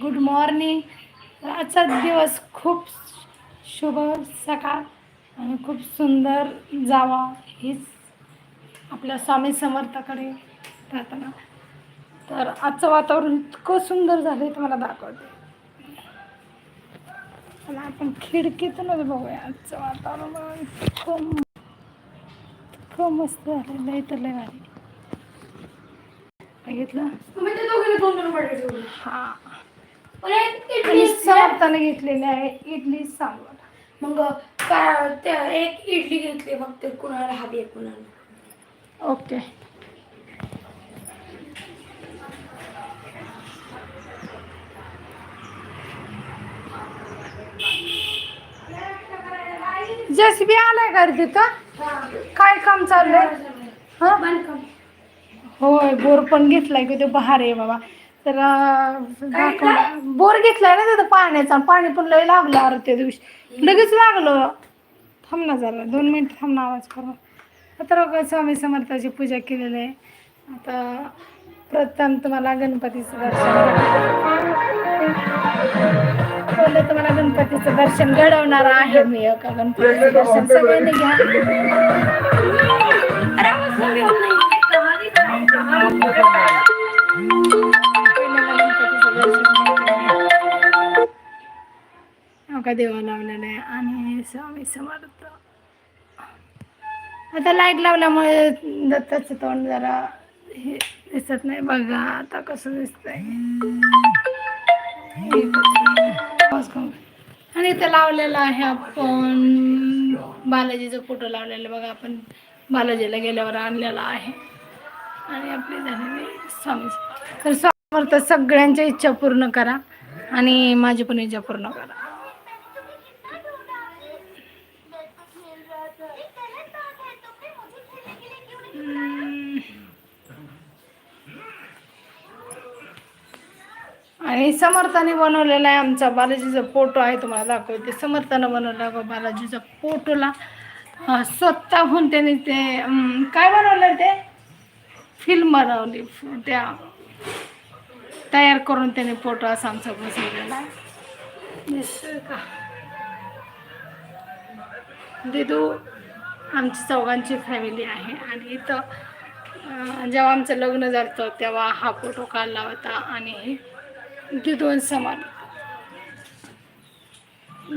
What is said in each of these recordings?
Good morning आजचा दिवस खूप शुभ सकाळ आणि खूप सुंदर जावा हीच आपल्या स्वामी समर्थाकडे प्रार्थना. तर आजचं वातावरण इतकं सुंदर झालं आहे तुम्हाला दाखवते. आपण खिडकीतूनच बघूया आजचं वातावरण. इतकं इतकं मस्त झालेलं आहे तर लय भारी. बघितलं. हा. आणि इडली समर्थाने घेतलेले आहे. इडली सांबर मग काय त्या एक इडली घेतली फक्त कुणाला हवी आहे कुणाला ओके. जेसीबी आलाय का रे तिथं? काय काम चाललंय? हा? बांधकाम. होय बोर पण घेतलाय की ते बहार आहे बाबा. तर दाखवलं बोर घेतलाय ना तिथं पाण्याचा. पाणी पण लय लागलं अरे त्या दिवशी. लगेच लागलं. थांब ना जरा दोन मिनिट थांब ना आवाज करून आता स्वामी समर्थाची पूजा केलेली आहे. आता प्रथम तुम्हाला गणपतीचं दर्शन पहिले तुम्हाला गणपतीचं दर्शन घडवणार आहे मी. एका गणपतीचं दर्शन सगळ्यांनी घ्या. नका देवा लावलेला आहे. आणि स्वामी समर्थ. आता लाइट लावल्यामुळे दत्ताचं तोंड जरा हे दिसत नाही. बघा आता कसं दिसतंय. आणि इथं लावलेलं आहे आपण बालाजीचा फोटो लावलेला. बघा आपण बालाजीला गेल्यावर आणलेला आहे. आणि आपली झालेली स्वामी तर समर्थ सगळ्यांच्या इच्छा पूर्ण करा. आणि माझी पण इच्छा पूर्ण करा. आणि समर्थाने बनवलेला आहे आमचा बालाजीचा फोटो आहे तुम्हाला दाखवते. समर्थानं बनवला बालाजीचा फोटोला. स्वतःहून त्याने ते काय बनवलं ते? फिल्म बनवली. त्या तयार करून त्याने फोटो असा आमचा बसवलेला आहे. का? दिदू आमची चौघांची फॅमिली आहे. आणि इथं जेव्हा आमचं लग्न झालं तेव्हा हा फोटो काढला होता. आणि दिदोन समर्थ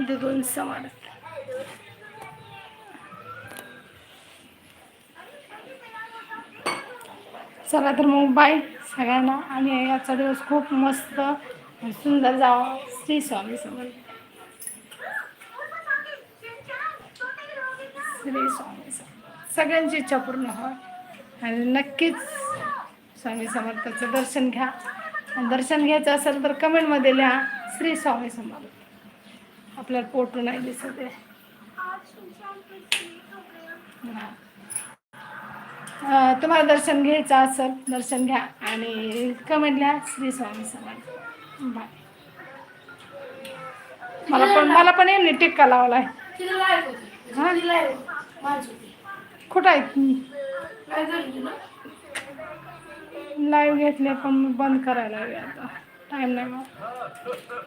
दिदोन समर्थ चला तर मग बाय सगळ्यांना. आणि याचा दिवस खूप मस्त सुंदर जावा. श्री स्वामी समर्थ. श्री स्वामी समर्थ. सगळ्यांची इच्छा पूर्ण हो आणि नक्कीच स्वामी समर्थाचं दर्शन घ्या. दर्शन घ्यायचं असेल तर कमेंटमध्ये लिहा. श्री स्वामी समर्थ. आपल्याला फोटो नाही दिसत आहे. तुम्हाला दर्शन घ्यायचं असेल दर्शन घ्या आणि कमेंट लिहा श्री स्वामी समर्थ. बाय. मला पण मला पण यांनी टिक्का. हा? माझी होती. कुठं आहेत लाईव्ह घेतले पण मी बंद करायला हवी आता. टाईम नाही मग